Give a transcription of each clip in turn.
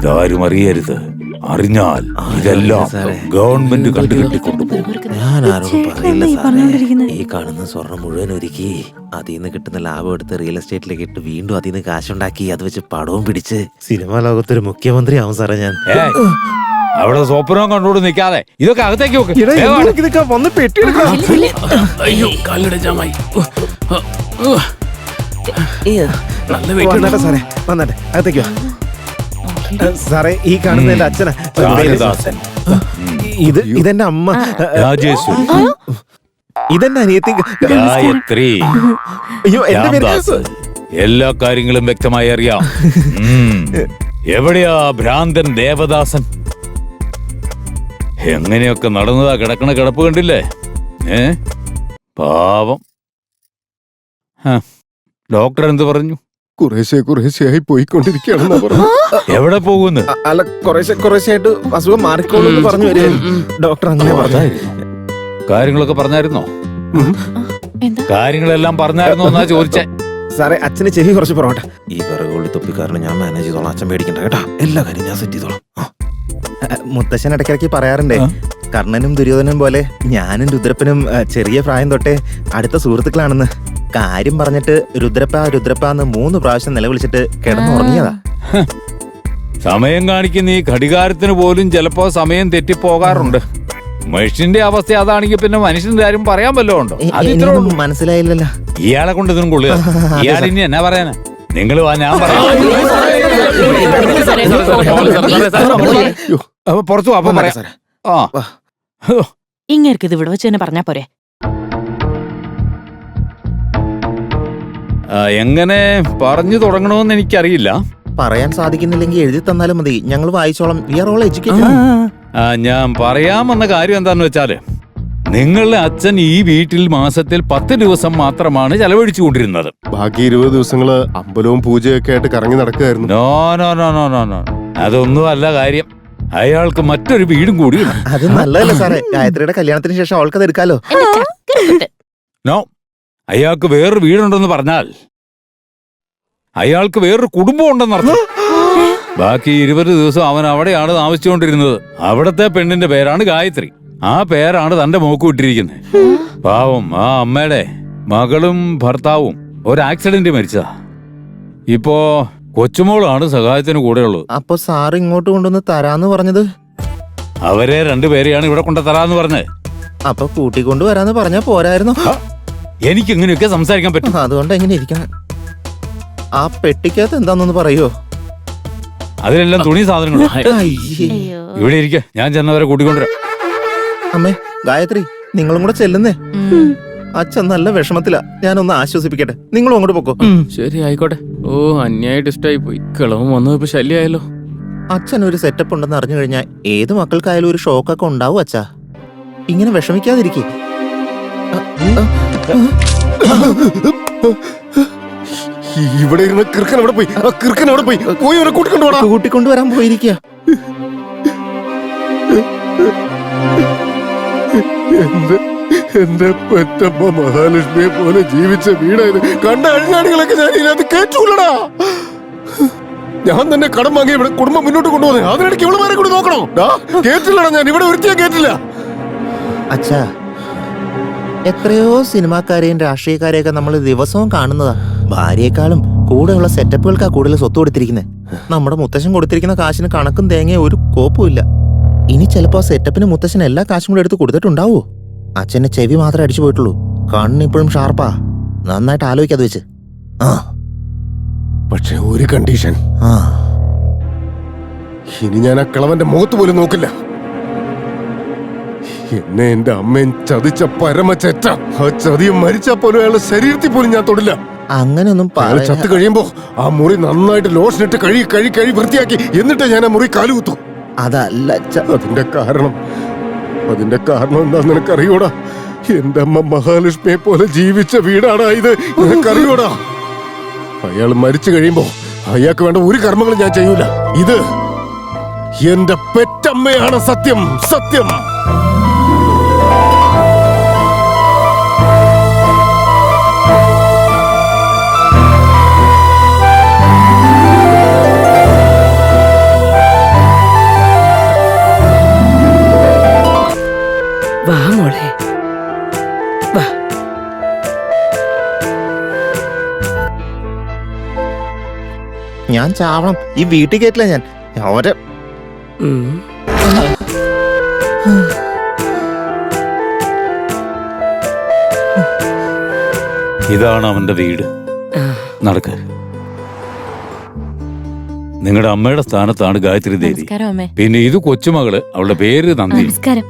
ഇതാരും അറിയരുത്. അറിഞ്ഞാൽ ഇതെല്ലാം. ഗവൺമെന്റ് കണ്ടുകെട്ടിക്കൊണ്ടുപോകും ഞാൻ ആരോടും പറയില്ല ഈ സാറേ. ഈ കാണുന്ന സ്വർണം മുഴുവൻ ഒരുക്കി അതിൽ നിന്ന് കിട്ടുന്ന ലാഭം എടുത്ത് റിയൽ എസ്റ്റേറ്റിലേക്ക് ഇട്ട് വീണ്ടും അതിൽ നിന്ന് കാശുണ്ടാക്കി അത് വെച്ച് പടവും പിടിച്ച് സിനിമാ ലോകത്തൊരു മുഖ്യമന്ത്രി ആവും സാറേ ഞാൻ. അവിടെ സ്വപ്നവും കണ്ടോട് നിൽക്കാതെ. ഇതൊക്കെ അകത്തേക്ക് വെക്ക്. വന്ന് അയ്യോ കാലിട ജാമായി. നല്ല വെയിറ്റ് വന്നട്ടെ സാറേ വന്നട്ടെ. അകത്തേക്ക് വാ. സാറേ ഈ കാണുന്ന എന്റെ അച്ഛനാ കാളിദാസൻ ഇത് ഇതെന്റെ അമ്മ. രാജേഷ് ഇതെന്റെ അനിയത്തി. ഗായത്രി അയ്യോ എന്റെ പേര് എല്ലാ കാര്യങ്ങളും വ്യക്തമായി അറിയാം. ഉം. എവിടെയാ ഭ്രാന്തൻ ദേവദാസൻ? എങ്ങനെയൊക്കെ നടന്നതാ കിടക്കണ കിടപ്പ് കണ്ടില്ലേ? ഏ? പാവം. ഹ, ഡോക്ടർ എന്ത് പറഞ്ഞു? കുറേശ്ശെ കുറേശ്ശെയായി പോയിക്കൊണ്ടിരിക്കുകയാണെന്നാ പറഞ്ഞു എവിടെ പോകുന്നു? അ- അല്ല കുറേശ്ശെ കുറേശ്ശായിട്ട് അസുഖം മാറിക്കോളൂ എന്ന് പറഞ്ഞു വരും ഡോക്ടർ അങ്ങനെ പറഞ്ഞു കാര്യങ്ങളൊക്കെ പറഞ്ഞായിരുന്നോ? എന്താ? കാര്യങ്ങളെല്ലാം പറഞ്ഞായിരുന്നോ എന്നാ ചോദിച്ചേ? സാറേ അച്ഛന് ചെവി കുറച്ച് പുറകോട്ടെ ഈ വിറകുള്ളി തൊപ്പി കാരണം ഞാൻ മാനേജ് ചെയ്തോളാം. അച്ഛൻ പേടിക്കണ്ട കേട്ടാ? എല്ലാ കാര്യം ഞാൻ സെറ്റ് ചെയ്തോളാം. ആ. മുത്തശ്ശൻ ഇടയ്ക്കിടയ്ക്ക് പറയാറുണ്ടേ ആ. കർണനും ദുര്യോധനും പോലെ ഞാനും രുദ്രപ്പനും ചെറിയ പ്രായം തൊട്ടേ അടുത്ത സുഹൃത്തുക്കളാണെന്ന്. കാര്യം പറഞ്ഞിട്ട് രുദ്രപ്പ രുദ്രപ്പ എന്ന് മൂന്ന് പ്രാവശ്യം നിലവിളിച്ചിട്ട് കിടന്നുറങ്ങിയതാ സമയം കാണിക്കുന്ന ഈ ഘടികാരത്തിന് പോലും ചിലപ്പോ സമയം തെറ്റിപ്പോകാറുണ്ട് മനുഷ്യന്റെ അവസ്ഥ അതാണെങ്കിൽ പിന്നെ മനുഷ്യന്റെ കാര്യം പറയാൻ വല്ലതും ഉണ്ടോ എ- അത് ഇത്രേ എനിക്കൊന്നും ഉള്ളൂ മനസ്സിലായില്ലല്ലോ ഇയാളെ കൊണ്ട് ഇതിനും കൊള്ളുക ഇയാൾ ഇനി എന്നാ പറയാനാ നിങ്ങൾ വാ ഞാൻ പറയാം ഇങ്ങനെ പുറത്തു വാ, അപ്പൊ പറയാം ആ. ഇങ്ങേർക്ക് ഇത് ഇവിടെ വെച്ച് തന്നെ പറഞ്ഞാ പോരെ എങ്ങനെ പറഞ്ഞു തുടങ്ങണമെന്ന് എനിക്കറിയില്ല. പറയാൻ സാധിക്കുന്നില്ലെങ്കിൽ എഴുതി തന്നാലും മതി. ഞങ്ങൾ വായിച്ചോളാം. വി ആർ ഓൾ എഡ്യൂക്കേറ്റഡ് ആ, ഞാൻ പറയാമെന്ന കാര്യം എന്താന്ന് വെച്ചാൽ നിങ്ങളുടെ അച്ഛൻ ഈ വീട്ടിൽ മാസത്തിൽ പത്ത് ദിവസം മാത്രമാണ് ചെലവഴിച്ചു കൊണ്ടിരുന്നത് ബാക്കി ഇരുപത് ദിവസങ്ങൾ അമ്പലവും പൂജയൊക്കെ ആയിട്ട് കറങ്ങി നടക്കുകയായിരുന്നു. No no no no no no അതൊന്നും അല്ല കാര്യം. അയാൾക്ക് മറ്റൊരു വീടും കൂടിയുണ്ട് അത് നല്ലതല്ല സാറേ. ഗായത്രിയുടെ കല്യാണത്തിന് ശേഷം അവൾക്കത് എടുക്കാലോ. എന്റെ. നോ അയാൾക്ക് വേറൊരു വീടുണ്ടെന്ന് പറഞ്ഞാൽ അയാൾക്ക് വേറൊരു കുടുംബം ഉണ്ടെന്നർത്ഥം ബാക്കി ഇരുപത് ദിവസം അവൻ അവിടെയാണ് താമസിച്ചുകൊണ്ടിരുന്നത്. അവിടത്തെ പെണ്ണിന്റെ പേരാണ് ഗായത്രി. ആ പേരാണ് തന്റെ മോക്ക് വിട്ടിരിക്കുന്നത് പാവം ആ അമ്മയുടെ മകളും ഭർത്താവും ഒരു ആക്സിഡന്റ് മരിച്ചതാ. ഇപ്പോ കൊച്ചുമോളാണ് സഹായത്തിന് കൂടെയുള്ളത്. അപ്പൊ സാർ ഇങ്ങോട്ട് കൊണ്ടുവന്ന് തരാന്ന് പറഞ്ഞത്? അവരെ രണ്ടുപേരെയാണ് ഇവിടെ കൊണ്ടു തരാന്ന് പറഞ്ഞത് അപ്പൊ കൂട്ടിക്കൊണ്ടു വരാന്ന് പറഞ്ഞാ പോരായിരുന്നു? എനിക്ക് ഇങ്ങനെയൊക്കെ സംസാരിക്കാൻ പറ്റും. അതുകൊണ്ട് എങ്ങനെ ഇരിക്കണം? ആ പെട്ടിക്കകത്ത് എന്താന്നൊന്ന് പറയോ? അതിലെല്ലാം തുണി സാധനങ്ങളും. അയ്യേ. ഇവിടെ ഇരിക്ക. ഞാൻ ചെന്നവരെ കൂട്ടിക്കൊണ്ടുവരാം. അമ്മേ ഗായത്രി നിങ്ങളും കൂടെ ചെല്ലുന്നേ. അച്ഛൻ നല്ല വിഷമത്തിലാ. ഞാനൊന്ന് ആശ്വസിപ്പിക്കട്ടെ. നിങ്ങളും അങ്ങോട്ട് പൊക്കോ. ശരി ആയിക്കോട്ടെ. ഓ അന്യായിട്ട് ഇഷ്ടമായി പോയി കിളവും വന്നത് ഇപ്പൊ ശല്യമായല്ലോ അച്ഛൻ ഒരു സെറ്റപ്പ് ഉണ്ടെന്ന് അറിഞ്ഞു കഴിഞ്ഞാൽ ഏത് മക്കൾക്കായാലും ഒരു ഷോക്കൊക്കെ ഉണ്ടാവും അച്ഛാ. ഇങ്ങനെ വിഷമിക്കാതിരിക്കേ. ഇവിടെ ഇരുന്ന കിർക്കൻ അവിടെ പോയി? ആ കിർക്കൻ അവിടെ പോയി? പോയി അവരെ കൂട്ടിക്കൊണ്ടുപോടാ കൂട്ടിക്കൊണ്ടുവരാൻ പോയിരിക്കുക എന്റെ എന്റെ പെറ്റമ്മ മഹാലക്ഷ്മിയെ പോലെ ജീവിച്ച വീടായത് കണ്ട അഴിഞ്ഞാടികളൊക്കെ ഞാൻ ഇതിനകത്ത് കേറ്റൂലടാ ഞാൻ തന്നെ കടം വാങ്ങി ഇവിടെ കുടുംബം മുന്നോട്ട് കൊണ്ടുപോകുന്നത് അതിനിടയ്ക്ക് ഇവളുമാരെ കൂടി നോക്കണോ? കേട്ടില്ലടാ ഞാൻ. ഇവിടെ ഒരുത്തിയാ കേട്ടില്ല അച്ഛാ എത്രയോ സിനിമാക്കാരെയും രാഷ്ട്രീയക്കാരെയൊക്കെ നമ്മൾ ദിവസവും കാണുന്നതാ. ഭാര്യയെക്കാളും കൂടെയുള്ള സെറ്റപ്പുകൾക്കാ കൂടുതൽ സ്വത്ത് കൊടുത്തിരിക്കുന്നത് നമ്മുടെ മുത്തശ്ശൻ കൊടുത്തിരിക്കുന്ന കാശിന് കണക്കും തേങ്ങയും ഒരു കോപ്പും ഇല്ല. ഇനി ചിലപ്പോ ആ സെറ്റപ്പിന് മുത്തശ്ശൻ എല്ലാ കാശും കൂടെ എടുത്ത് കൊടുത്തിട്ടുണ്ടാവോ? അച്ഛന്റെ ചെവി മാത്രമേ അടിച്ചു പോയിട്ടുള്ളൂ. കണ്ണിപ്പോഴും ഷാർപ്പാ. നന്നായിട്ട് ആലോചിക്കാതെ വെച്ച്. ആ. പക്ഷെ ഒരു കണ്ടീഷൻ. ആ. ഇനി ഞാൻ ആ കിളവന്റെ മുഖത്ത് പോലും നോക്കില്ല. എന്നെ എന്റെ അമ്മയും ചതിച്ച പരമചേറ്റ ആ ചതിയും മരിച്ചാ പോലും അയാളുടെ ശരീരത്തിൽ പോലും ഞാൻ തൊടില്ല. അങ്ങനെയൊന്നും അയാൾ പറയാ ചത്ത് കഴിയുമ്പോ ആ മുറി നന്നായിട്ട് ലോഷൻ ഇട്ട് കഴുകി കഴുകി കഴുകി വൃത്തിയാക്കി എന്നിട്ട് ഞാൻ ആ മുറി കാലുകുത്തു അതല്ല അച്ഛ അതിന്റെ കാരണം അതിന്റെ കാരണം എന്താ നിനക്കറിയൂടാ? എന്റെ അമ്മ മഹാലക്ഷ്മിയെ പോലെ ജീവിച്ച വീടാണ് ഇത്. നിനക്കറിയൂടാ? അയാൾ മരിച്ചു കഴിയുമ്പോ അയാൾക്ക് വേണ്ട ഒരു കർമ്മങ്ങളും ഞാൻ ചെയ്യൂല. ഇത് എന്റെ പെറ്റമ്മയാണ് സത്യം സത്യം. ഞാൻ ചാവണം. ഈ വീട്ടിൽ കയറ്റില്ല ഞാൻ. അവരെ ഇതാണ് അവന്റെ വീട്. നടക്ക്. നിങ്ങളുടെ അമ്മയുടെ സ്ഥാനത്താണ് ഗായത്രി ദേവി. നമസ്കാരം അമ്മേ. പിന്നെ ഇത് കൊച്ചുമകൾ അവളുടെ പേര് നന്ദി. നമസ്കാരം.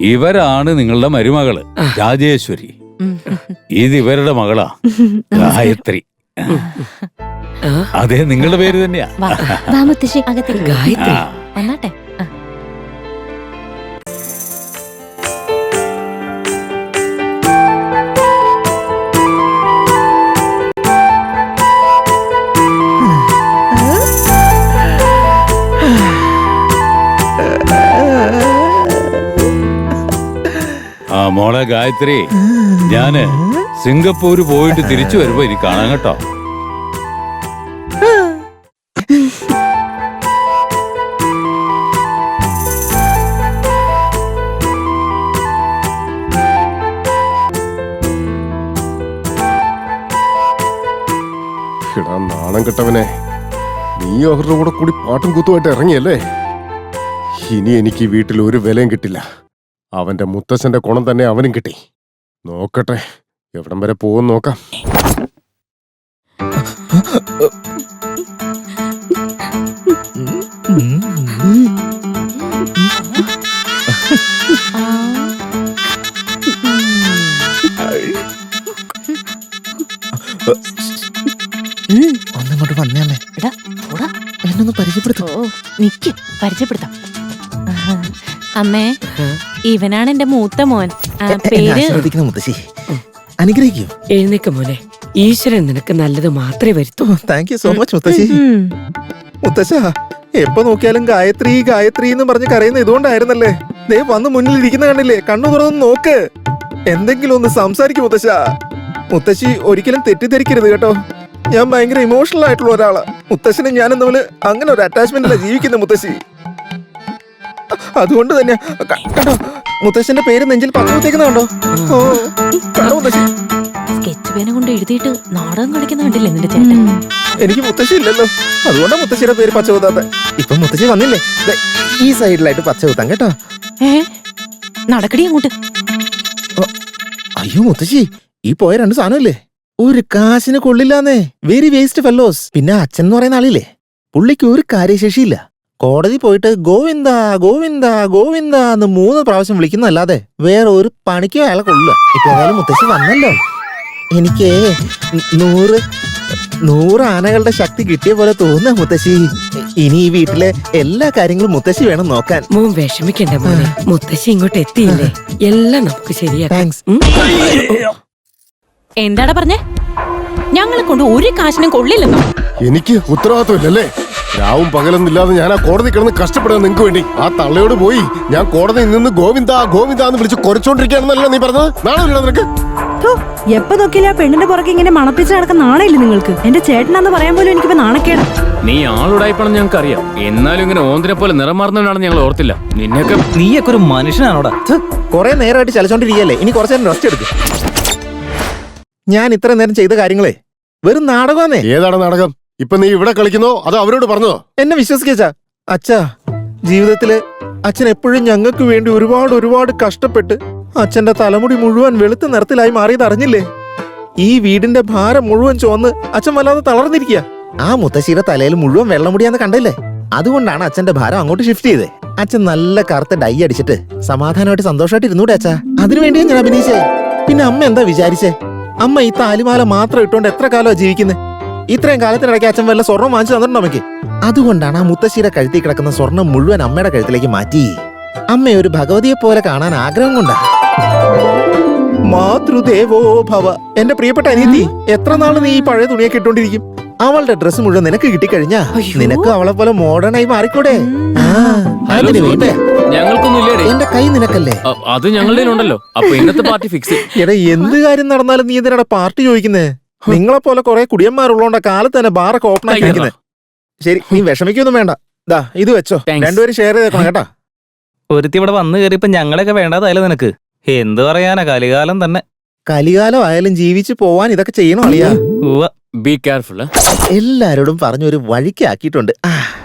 ഇവരാണ് നിങ്ങളുടെ മരുമകൾ രാജേശ്വരി. ഇത് ഇവരുടെ മകളാ ഗായത്രി. അതെ നിങ്ങളുടെ പേര് തന്നെയാ. വാ. വാ മുത്തശ്ശി അകത്തേക്ക് ഗായത്രി. ആ. വന്നാട്ടെ. ആ. ആ മോളെ ഗായത്രി ഞാൻ സിംഗപ്പൂര് പോയിട്ട് തിരിച്ചു വരുമ്പോ ഇനി കാണാൻ കേട്ടോ. എടാ നാണം കെട്ടവനെ. നീ അവരുടെ കൂടെ കൂടി പാട്ടും കുത്തുമായിട്ട് ഇറങ്ങിയല്ലേ? ഇനി എനിക്ക് വീട്ടിൽ ഒരു വിലയും കിട്ടില്ല. അവന്റെ മുത്തശ്ശന്റെ കുണം തന്നെ അവനും കിട്ടി. നോക്കട്ടെ എവിടം വരെ പോകും നോക്കാം. പരിചയപ്പെടുത്തു. ഓ നിക്ക്. പരിചയപ്പെടുത്താം. അമ്മേ ഇവനാണ് എന്റെ മൂത്ത മോൻ. ആ, പേര് ആശീർവദിക്കുന്ന മുത്തശ്ശി. അനുഗ്രഹിക്കൂ. എഴുന്നേക്ക് മോനെ. ഈശ്വരൻ നിനക്ക് നല്ലത് മാത്രമേ വരുത്തൂ. താങ്ക് യു സോ മച്ച് മുത്തശ്ശി. ഉം. മുത്തശ്ശ എപ്പോ നോക്കിയാലും ഗായത്രി ഗായത്രി എന്ന് പറഞ്ഞ് കരയുന്ന ഇതുകൊണ്ടായിരുന്നല്ലേ? ദേ വന്ന് മുന്നിൽ ഇരിക്കുന്ന കണ്ടില്ലേ? കണ്ണു തുറന്ന് നോക്ക്. എന്തെങ്കിലും ഒന്ന് സംസാരിക്കും മുത്തശ്ശ. മുത്തശ്ശി ഒരിക്കലും തെറ്റിദ്ധരിക്കരുത് കേട്ടോ. ഞാൻ ഭയങ്കര ഇമോഷണൽ ആയിട്ടുള്ള ഒരാളാ. മുത്തശ്ശനും ഞാനും തമ്മിൽ അങ്ങനെ ഒരു അറ്റാച്ച്മെന്റ് അല്ല ജീവിക്കുന്ന മുത്തശ്ശി. അതുകൊണ്ട് തന്നെ കണ്ടോ മുത്തശ്ശന്റെ പേര് നെഞ്ചിൽ പങ്കുവത്തേക്കുന്ന കണ്ടോ ഓ കണ്ടോ മുത്തശ്ശി? സ്കെച്ച് പേന കൊണ്ട് എഴുതിയിട്ട് നാടകം കളിക്കുന്ന കണ്ടില്ലേ നിന്റെ ചേട്ടൻ? എനിക്ക് മുത്തശ്ശി ഇല്ലല്ലോ. അതുകൊണ്ടാ മുത്തശ്ശിയുടെ പേര് പച്ച കുത്താത്ത. ഇപ്പൊ മുത്തശ്ശി വന്നില്ലേ? ദേ, ഈ സൈഡിലായിട്ട് പച്ച കുത്താം കേട്ടോ. ഏ നടക്കടി അങ്ങോട്ട്. അയ്യോ മുത്തശ്ശി ഈ പോയ രണ്ട് സാധനമില്ലേ? ഒരു കാശിന് കൊള്ളില്ലാന്നേ. വെരി വേസ്റ്റ് ഫെല്ലോസ് പിന്നെ അച്ഛൻ എന്ന് പറയുന്ന ആളില്ലേ? പുള്ളിക്ക് ഒരു കാര്യശേഷിയില്ല. കോടതി പോയിട്ട് ഗോവിന്ദ ഗോവിന്ദ ഗോവിന്ദ എന്ന് മൂന്ന് പ്രാവശ്യം വിളിക്കുന്നല്ലാതെ വേറെ ഒരു പണിക്കും അയാളെ കൊള്ളില്ല. ഇപ്പൊ ഏതായാലും മുത്തശ്ശി വന്നല്ലോ. എനിക്ക് നൂറ് നൂറ് ആനകളുടെ ശക്തി കിട്ടിയ പോലെ തോന്നുക മുത്തശ്ശി. ഇനി ഈ വീട്ടിലെ എല്ലാ കാര്യങ്ങളും മുത്തശ്ശി വേണം നോക്കാൻ. മോൻ വിഷമിക്കണ്ട മോനെ. മുത്തശ്ശി ഇങ്ങോട്ട് എത്തിയില്ലേ? എല്ലാം നമുക്ക് ശരിയാ താങ്ക്സ്? എന്താടാ പറഞ്ഞേ? ഞങ്ങളെ കൊണ്ട് ഒരു കാശിനും കൊള്ളില്ലെന്നോ? എനിക്ക് ഉത്തരവാദിത്വമില്ലല്ലേ? രാവും പകലൊന്നില്ലാതെ ഞാൻ ആ കോടതി കിടന്ന് കഷ്ടപ്പെടുക നിങ്ങൾക്ക് വേണ്ടി. ആ തള്ളയോട് പോയി ഞാൻ കോടതിയിൽ നിന്ന് ഗോവിന്ദ ഗോവിന്ദ എന്ന് വിളിച്ച് കുറച്ചോണ്ടിരിക്കുകയാണെന്നല്ലോ നീ പറഞ്ഞത്? നാളെ നിനക്ക്. എപ്പോ നോക്കിയാലും ആ പെണ്ണിന്റെ പുറകെ ഇങ്ങനെ മണപ്പിച്ച് നടക്കുന്ന നാണയില്ല നിങ്ങൾക്ക്? എന്റെ ചേട്ടനാന്ന് പറയാൻ പോലും എനിക്ക് നാണക്കേടാ. നീ ആളുടായിപ്പണം ഞങ്ങൾക്ക് അറിയാം എന്നാലും ഇങ്ങനെ ഓന്തിനെ പോലെ നിറം മാറുന്നവനാണെന്ന് ഞങ്ങൾ ഓർത്തില്ല. നിന്നൊക്കെ നീയൊക്കെ ഒരു മനുഷ്യനാണോടാ? കുറെ നേരമായിട്ട് ചലച്ചോണ്ടിരിക്കല്ലേ ഇനി കുറച്ചു നേരം റെസ്റ്റ് എടുക്കും. ഞാൻ ഇത്ര നേരം ചെയ്ത കാര്യങ്ങളെ വെറും നാടകമാണേ ഏതാണ് നാടകം? ഇപ്പൊ നീ ഇവിടെ കളിക്കുന്നോ? അതോ അവരോട് പറഞ്ഞോ എന്നെ വിശ്വസിക്കച്ചാ. അച്ഛാ ജീവിതത്തിൽ അച്ഛൻ എപ്പോഴും ഞങ്ങൾക്ക് വേണ്ടി ഒരുപാട് ഒരുപാട് കഷ്ടപ്പെട്ട് അച്ഛന്റെ തലമുടി മുഴുവൻ വെളുത്ത നിറത്തിലായി മാറിയത് അറിഞ്ഞില്ലേ? ഈ വീടിന്റെ ഭാരം മുഴുവൻ ചുവന്ന് അച്ഛൻ വല്ലാതെ തളർന്നിരിക്കുക ആ മുത്തശ്ശിയുടെ തലയിൽ മുഴുവൻ വെള്ളമുടിയാന്ന് കണ്ടില്ലേ? അതുകൊണ്ടാണ് അച്ഛന്റെ ഭാരം അങ്ങോട്ട് ഷിഫ്റ്റ് ചെയ്തേ. അച്ഛൻ നല്ല കറുത്ത ഡൈ അടിച്ചിട്ട് സമാധാനമായിട്ട് സന്തോഷമായിട്ട് ഇരുന്നൂടെ അച്ഛാ. അതിനുവേണ്ടിയാ ഞാൻ അഭിനയിച്ചേ. പിന്നെ അമ്മ എന്താ വിചാരിച്ചേ? അമ്മ ഈ താലിമാല മാത്രം ഇട്ടുകൊണ്ട് എത്ര കാലമാണ് ജീവിക്കുന്നത് ഇത്രയും കാലത്തിനിടയ്ക്ക് അച്ഛൻ വല്ല സ്വർണം വാങ്ങിച്ചു തന്നിട്ടുണ്ടോ അമ്മയ്ക്ക്? അതുകൊണ്ടാണ് ആ മുത്തശ്ശിയുടെ കഴുത്തിൽ കിടക്കുന്ന സ്വർണം മുഴുവൻ അമ്മയുടെ കഴുത്തിലേക്ക് മാറ്റി. അമ്മ ഒരു ഭഗവതിയെ പോലെ കാണാൻ ആഗ്രഹം കൊണ്ടാ. മാതൃദേവോ ഭവ. എന്റെ പ്രിയപ്പെട്ട അനിയത്തി എത്ര നാൾ നീ ഈ പഴയ തുണിയൊക്കെ ഇട്ടോണ്ടിരിക്കും? അവളുടെ ഡ്രസ്സ് മുഴുവൻ നിനക്ക് കിട്ടിക്കഴിഞ്ഞാ. നിനക്ക് അവളെ പോലെ മോഡേണായി മാറിക്കൂടെ? ആ, ഹലോ അതിന് വേണ്ടി? ഞങ്ങൾക്കൊന്നും ഇല്ലേ എന്റെ കൈ നിനക്കല്ലേ? അത് ഞങ്ങളുടെ ഉണ്ടല്ലോ അപ്പൊ ഇന്നത്തെ പാർട്ടി ഫിക്സ് എടാ എന്ത് കാര്യം നടന്നാലും നീ എന്തിനാ പാർട്ടി ചോദിക്കുന്നേ? നിങ്ങളെ പോലെ കുറെ കുടിയന്മാരുള്ളോണ്ട കാലത്ത് തന്നെ ബാറൊക്കെ ഓപ്പൺ ആക്കി ശരി നീ വിഷമിക്കൊന്നും വേണ്ട. ദാ ഇത് വെച്ചോ. രണ്ടുപേരും ഷെയർ ചെയ്തേക്കണം കേട്ടാ. ഒരുത്തി ഇവിടെ വന്നു കയറിയപ്പോ ഞങ്ങളെയൊക്കെ വേണ്ടതായാലും നിനക്ക്. എന്ത് പറയാനാ കലികാലം തന്നെ. കലികാലം ആയാലും ജീവിച്ചു പോവാൻ ഇതൊക്കെ ചെയ്യണോ അളിയാ. ബി കെയർഫുൾ എല്ലാരോടും പറഞ്ഞൊരു വഴിക്കാക്കിയിട്ടുണ്ട്. ആ